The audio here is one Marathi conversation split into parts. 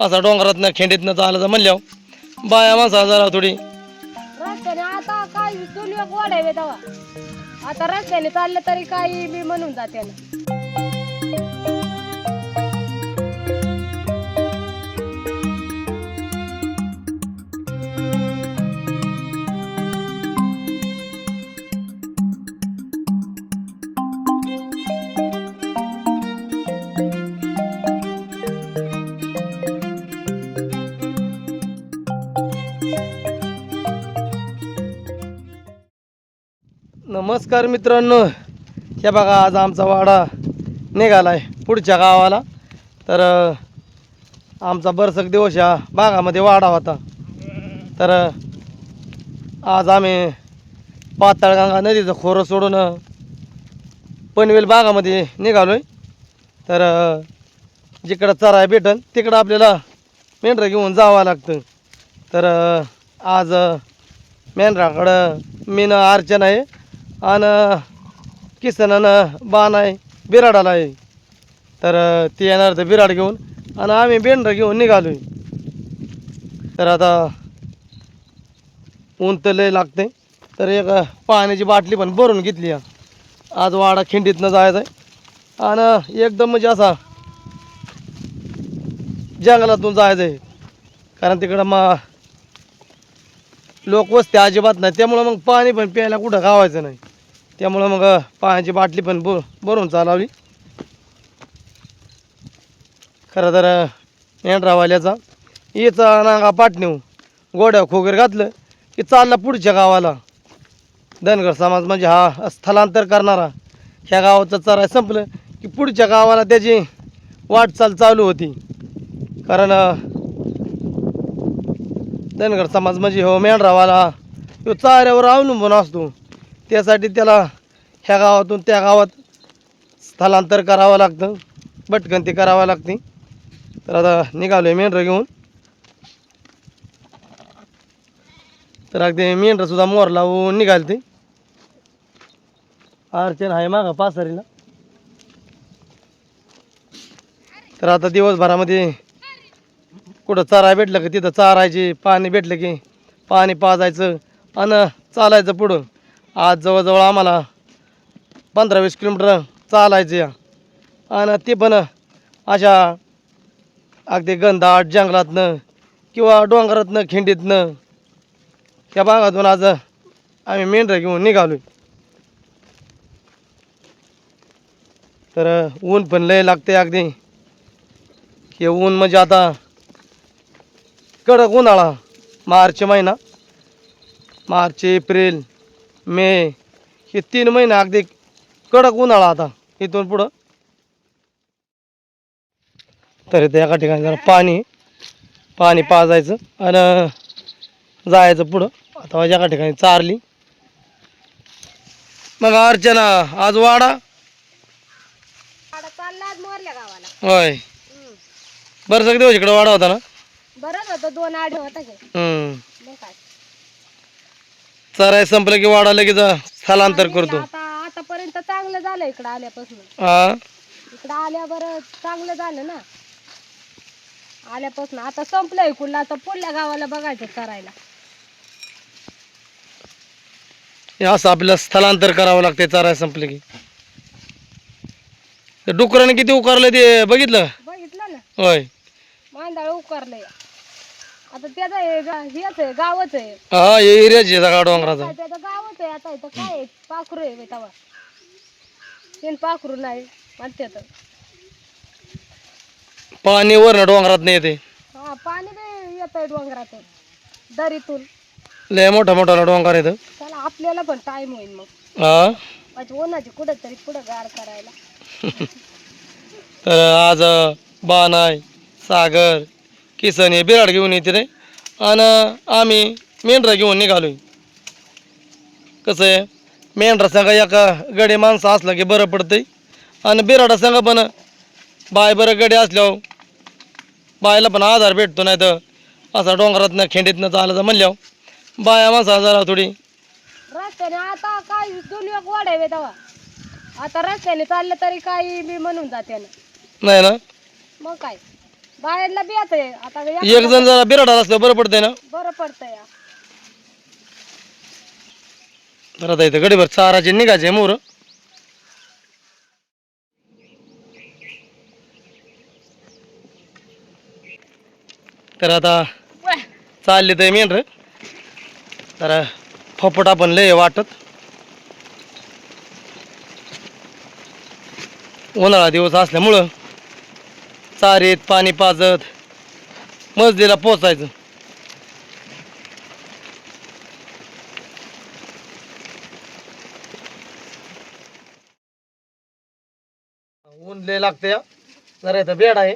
असा डोंगरातनं खेंडीतनं चालायचं म्हणल्यावर बाया माणसा जरा थोडी. रस्त्याने आता काय दोन वेळ वाढावे तेव्हा. आता रस्त्याने चाललं तरी काही मी म्हणून जाते ना. नमस्कार मित्रांनो. हे बघा आज आमचा वाडा निघाला आहे पुढच्या गावाला. तर आमचा बरसक दिवस या भागामध्ये वाडा होता. तर आज आम्ही पाताळगंगा नदीचं खोरं सोडून पनवेल भागामध्ये निघालो आहे तर जिकडं चराय भेटन तिकडं आपल्याला मेंढरं घेऊन जावं लागतं. तर आज मेंढराकडं मीन अर्चना आहे. आणि किसनानं बाण आहे बिराडाला आहे तर ती येणार तर बिराड घेऊन आणि आम्ही बेंडर घेऊन निघालो तर आता ऊन तर लय लागते तर एक पाण्याची बाटली पण भरून घेतली आज वाडा खिंडीतनं जायचं आहे आणि एकदम म्हणजे असा जंगलातून जायचं आहे कारण तिकडं मग लोक वस्ती अजिबात नाही. त्यामुळं मग पाणी पण प्यायला कुठं गावायचं नाही. त्यामुळं मग पाण्याची बाटली पण बो भरून चालावी. खरं तर मेंढरावाल्याचा याचा नांगा पाटणेऊ गोड्या खोगर घातलं की चालला पुढच्या गावाला. धनगर समाज म्हणजे हा स्थलांतर करणारा. ह्या गावाचं चराय संपलं की पुढच्या गावाला त्याची वाटचाल चालू होती. कारण धनगर समाज म्हणजे हो मेंढरावाला तो चाऱ्यावर अवलंबून असतो. त्यासाठी त्याला ह्या गावातून त्या गावात स्थलांतर करावं लागतं. भटकंती करावं लागते. तर आता निघालो आहे मेंढरं घेऊन. तर अगदी मेंढरंसुद्धा मोर लावून निघाल ते अर्चन आहे मागं पासरीला. तर आता दिवसभरामध्ये कुठं चारा भेटलं की तिथं चारायचे पाणी भेटलं की पाणी पाजायचं आणि चालायचं पुढं. आज जवळजवळ आम्हाला पंधरा वीस किलोमीटर चालायचं या आणि ते पण अशा अगदी गंधाट जंगलातनं किंवा डोंगरातनं खिंडीतनं त्या भागातून आज आम्ही मेंढरं घेऊन निघालो तर ऊन पण लय लागते अगदी. हे ऊन म्हणजे आता कडक उन्हाळा मार्च महिना. मार्च एप्रिल मे हे तीन महिने अगदी कडक उन्हाळा आता इथून पुढं. तर इथं एका ठिकाणी जरा पाणी. पाणी पाजायचं आणि जायचं पुढं. आता एका ठिकाणी चारली. मग अर्चना आज वाडा. होय. बरं सगळे दिवस इकडं वाडा होता ना? बरंच होतं दोन आठ होता चराय संपलं की वाडा लगेच स्थलांतर करतो. आता आतापर्यंत चांगलं झालं इकडं आल्यापासून. हा इकडं आल्या बरं चांगलं झालं ना. आल्यापासून आता संपलंय कुठलं आता पुढल्या गावाला बघायचं करायला. हे असं आपल्याला स्थलांतर करावं लागतंय चराय संपलं की. ते डुकराने किती उकारलं ते बघितलं? बघितलं ना. होय. मांदाळ उकारलंय. आता त्याचं हे गा- हेच आहे गावच आहे. हा हे एरियाच आहे सगळा डोंगराचा. त्याचं गावच आहे आता इथं काय आहे? पाखरू आहे तेव्हा तीन पाखरू नाही म्हणते तर पाणी वरनं डोंगरात नाही येते. हा पाणी बी येत आहे डोंगरातून दरीतून. लय मोठा मोठा डोंगर येतं चला आपल्याला पण टाइम होईल मग. हा? माझी उन्हाची कुठं तरी पुढं गार करायला. तर आज बानाय सागर किसन हे बिराड घेऊन येते रे. आणि आम्ही मेंढरा घेऊन निघालोय. कसं आहे? मेंढरा संग एका गडे माणसं असलं की बरं पडतंय. आणि बिराडा संग पण बाय बरं गडे असल्यावर बायला पण आधार भेटतो नाही तर असा डोंगरातनं खिंडीतनं चालायचं म्हणल्यावर बाया माणसा जरा थोडी. रस्त्याने आता काय दोन वेळ वाढावे तेव्हा आता रस्त्याने चाललं तरी काही मी म्हणून जाते ना. नाही ना? मग काय? बाहेरला बी आहे आता एक- एक जण जरा बिराडात असलं बरं पडतंय ना? बरं पडतंय या. आता इथं गडीभर चाराचे निघायचे मोर. तर आता चालले तर मेंढर तर फपटा पण लय वाटत. उन्हाळा दिवस असल्यामुळं चारीत पाणी पाजत. मजलीला पोचायचं. ऊन लय लागते जरा इथं बेड आहे.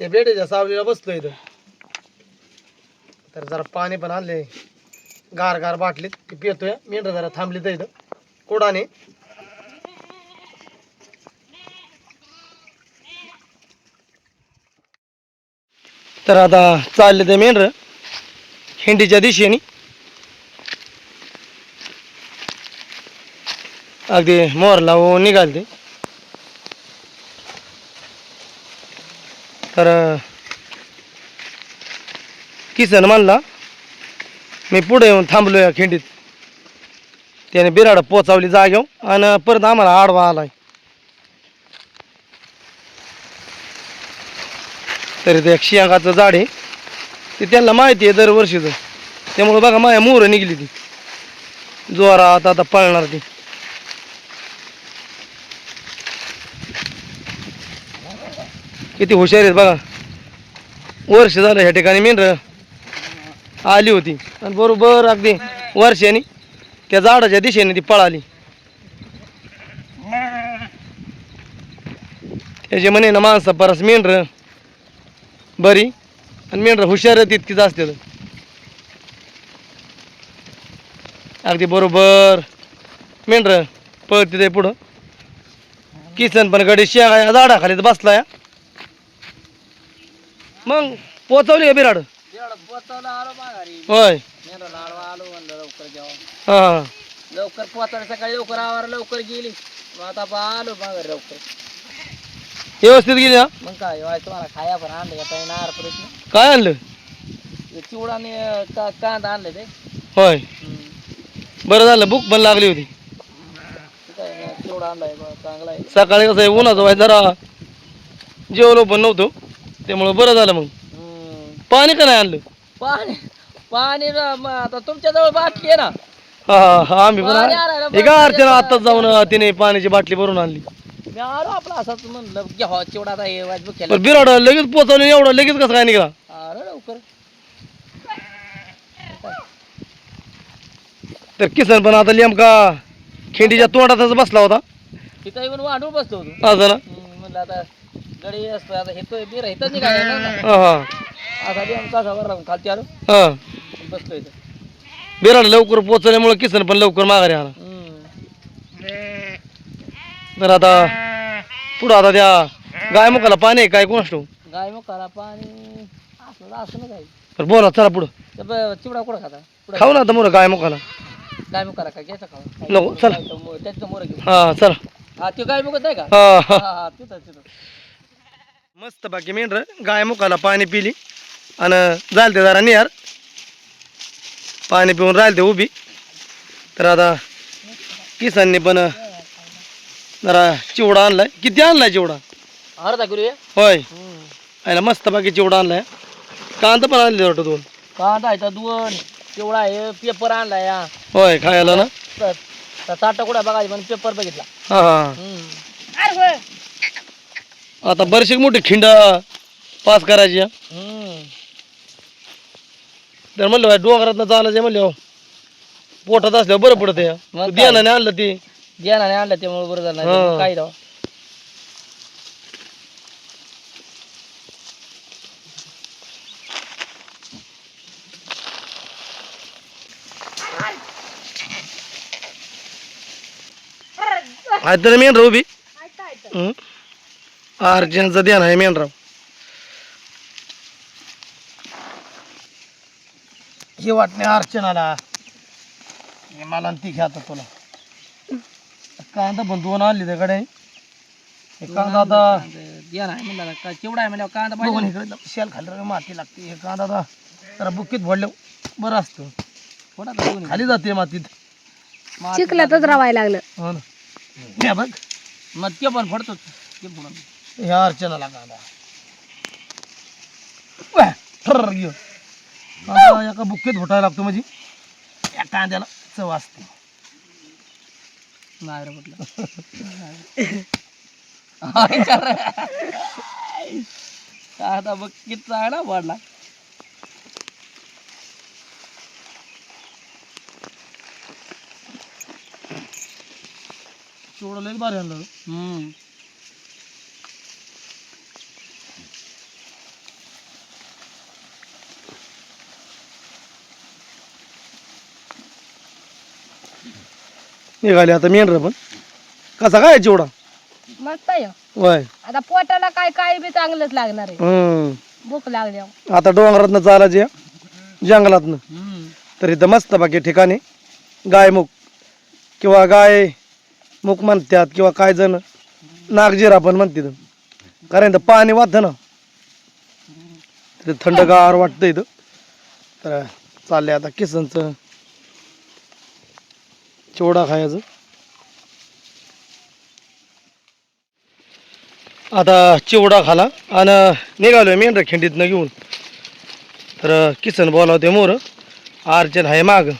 त्या बेडीच्या सावलीला बसतो इथं. तर जरा पाणी पण आणले. गार गार बाटलीत. ती पितोय. मेंढर जरा थांबली तर इथं. कोडाने. तर आता चालले ते मेंढर. हिंडीच्या दिशेने. अगदी मोर लावून निघालते. तर किसन म्हणला मी पुढे येऊन थांबलो या खिंडीत. त्याने बिराड पोचावली जागेव आणि परत आम्हाला आडवा आलाय. तरी ते एकशे अंगाचं झाड आहे. ते त्यांना माहिती आहे दरवर्षीचं. त्यामुळं बघा माया मोहरं निघली ती. जोरात आता पळणार ती. किती हुशार आहेत बघा. वर्ष झालं ह्या ठिकाणी मेंढर आली होती. आणि बरोबर अगदी वर्षाने त्या झाडाच्या दिशेने ती पळाली. त्याचे म्हणे ना माणसं परस मेंढर बरी? आणि मेंढर हुशार तितकीच असते अगदी बरोबर. मेंढर पळते ते पुढं. किसन पण गडी शेळा झाडाखालीच बसलाय. मग पोचवली का बिराड? होय. हा. लवकर पोहोचला सकाळी लवकर आवार लवकर गेली. आता आलो माघारी लवकर. व्यवस्थित गेली ना मग काय व्हाय तुम्हाला खाया पण आणलं येता येणार प्रश्न काय आणलं? चिवडा आणि अं, का कांदा आणले ते. होय. हम्म. बरं झालं भूक पण लागली होती. ना, चिवडा आणलाय बा, चांगला आहे. सकाळी कसं आहे उन्हाचं वाय जरा जेवलो पण नव्हतो. त्यामुळं बरं झालं मग. हम्म. पाणी का नाही आणलं? पाणी पाणी ना, मग आता तुमच्याजवळ बाटली आहे ना. हा हा आम्ही पण पाणी आण- आणायला हे का अर्चना आत्ताच जाऊन तिने पाण्याची बाटली भरून आणली. मी आलो आपला असंच म्हणलं हो चिवडा आता हे वाजबू केला पण बिराड लगेच पोचवलं एवढं लगेच कसं काय निघाला? अरे लवकर. तर किसन पण आता नेमका खिंडीच्या तोंडातच बसला होता. तिथं येऊन वाढून बसतो होतो. असं ना? हम्म, म्हणलं आता गडी असतो आता बिर ना. हा हा. आता बी आमचा कसावर राहून खालती आलो. हा. बसलो इथं. बिराड लवकर पोचवल्यामुळे किसन पण लवकर माघारी आला. हम्म. तर आता पुढं आता त्या गायमुखाला पाणी आहे काय कोण असतो? गाय मग करा पाणी असलं तर असं ना काही. बोला चला पुढं. ब- चिवडा कुठं खाता? पुढं खाऊ ना आता मोर गायमुखाला. गाय मग करा का घ्यायचा खावा नको, चला. त्याचं मोर घेऊ. हा चला. हा ते गाय मुगत नाही का हा. हा हा हा तिथं तिथं. मस्त बाकी मेंढर गायमुखाला पाणी पिली. आणि जायला ते जरा निहार. पाणी पिऊन राहिले ते उभी. तर आता किसानने पण जरा चिवडा आणलाय. किती आणलाय चिवडा? अर्धा किलो आहे. होय. आयला मस्त बाकी चिवडा आणलाय. कांदा पण आणले वाटतं दोन? कांदा आहे तर दोन. चिवडा आहे पेपर आणला या होय खायला ना? ताटा कुठं बघायचं पण पेपर बघितला. हा हा. हम्म. आता बरेचसे मोठी खिंड पास करायची हा. हम्म. तर म्हणलं डोंगरात चालायचं म्हणलं पोटात असल्यावर बरं पडतं मग काय? ध्यानाने आणलं ते. ध्यानाने आणलं त्यामुळे बरं झालं नाही हा. तर मग काय राव आहे तर मेन राहू बी ऐकता ऐकता. हं. अर्जंटचं ध्यान आहे मेन राव हे वाटणे अर्चनाला हे मला आणि ती घ्या तुला कांदा पण दोन आणली त्याकडे हे कांदा आता या नाही म्हणलं का चिवडा आहे म्हणल्यावर कांदा बघून पाहिजे इकडे शेल खाली माती लागते. हे कांदा आता जरा बुक्कीत भरलं बरं असतं. थोडा? खाली जाते मातीत. माती चिखलातच रावायला लागलं. हो ना. बघ. मग ते पण फडतोच ते पण ह्या अर्चनाला कांदा. वाह, ठर्र घेऊ. कांदा एका बुक्कीत भोटायला लागतो म्हणजे. या कांद्याला चव असते. नाही रे कुठलं? हाय का रे? आता बघ किती चांगला वाढला चिवडा लई भारी आणलं. हम्म. निघाले आता मेंढर पण. कसा काय चिवडा मस्त आहे. वय आता पोटाला काय काय बी चांगलंच लागणार आहे. हम्म. भूक लागली आता डोंगरातनं चालायचे जंगलातनं. तर इथं मस्त बाकी ठिकाणी गायमुख किंवा गाय मुख म्हणतात किंवा काय जण नागजीरा पण म्हणतात. कारण इथं पाणी वाहतं ना. तिथं थंडगार वाटतं इथं. तर चाललंय आता किसनचं. चिवडा खायचं. आता चिवडा खाला आणि निघालोय मेंढरा खिंडीतनं घेऊन. तर किसन बोलावते मोर अर्जन आहे माग.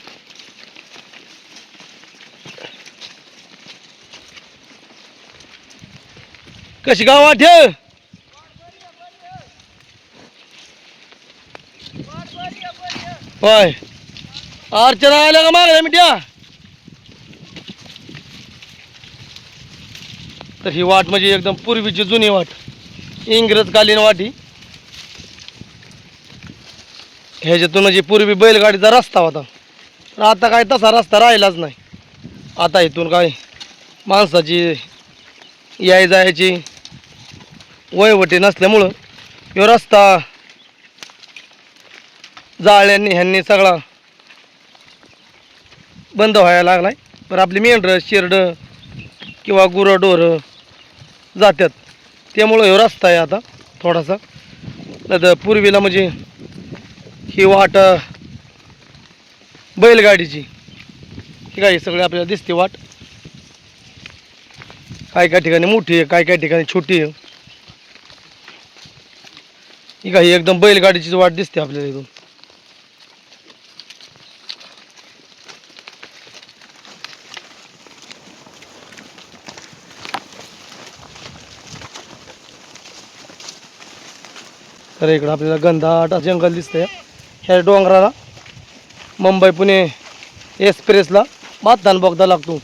कशी गाव वाट होय. अर्चना आल्या का मागल्या मिठ्या? तर ही वाट म्हणजे एकदम पूर्वीची जुनी वाट इंग्रजकालीन ही. ह्याच्यातून म्हणजे पूर्वी बैलगाडीचा रस्ता होता. पण आता काय तसा रस्ता राहिलाच नाही. आता इथून काय माणसाची याय जायची वयवटी नसल्यामुळं ह्यो रस्ता जाळ्यांनी ह्यांनी सगळा बंद व्हायला लागलाय. पण आपली मेंढरं शिरडं किंवा गुरं डोरं जातात त्यामुळं हे रस्ता आहे आता थोडासा. नाही तर पूर्वीला म्हणजे ही वाट बैलगाडीची. ही काय सगळे आपल्याला दिसते वाट. काय काय ठिकाणी मोठी आहे काय काय ठिकाणी छोटी आहे. ही काही एकदम बैलगाडीचीच वाट दिसते आपल्याला इथून. तर इकडं आपल्याला गंधाट जंगल दिसतंय. ह्या डोंगराला मुंबई पुणे एक्सप्रेसला बातदान बघता लागतो.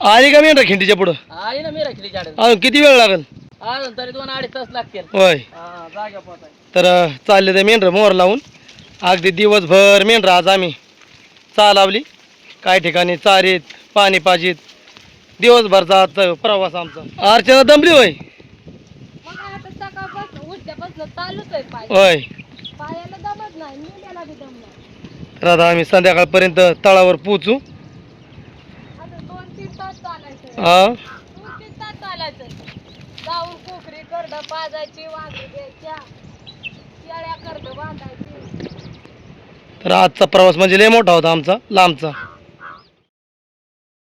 आली का मी खिंडीच्या पुढं आहे ना मी राखली झाड. अजून किती वेळ लागेल? अजून तरी दोन अडीच तास लागतील. होय. हा तर अं, चालले ते मेंढरं मोहर लावून. अगदी दिवसभर मेंढरं आज आम्ही चालावली. काही ठिकाणी चारीत पाणी पाजीत दिवसभरचा आजचा प्रवास आमचा. अर्चना दमली होय? मग आता सकाळपासून उठल्यापासून चालूच आहे पाय. होय. पायाला दमत नाही मेल्याला बी दम नाही. तर आता आम्ही संध्याकाळपर्यंत तळावर पोचू आता दोन तीन तास चालायचं हा दोन तीन तास चालायचं जाऊन कोकरी करड पाजायची वाजू द्यायच्या. शेळ्या करड बांधायची. तर आजचा प्रवास म्हणजे लय मोठा होता आमचा लांबचा.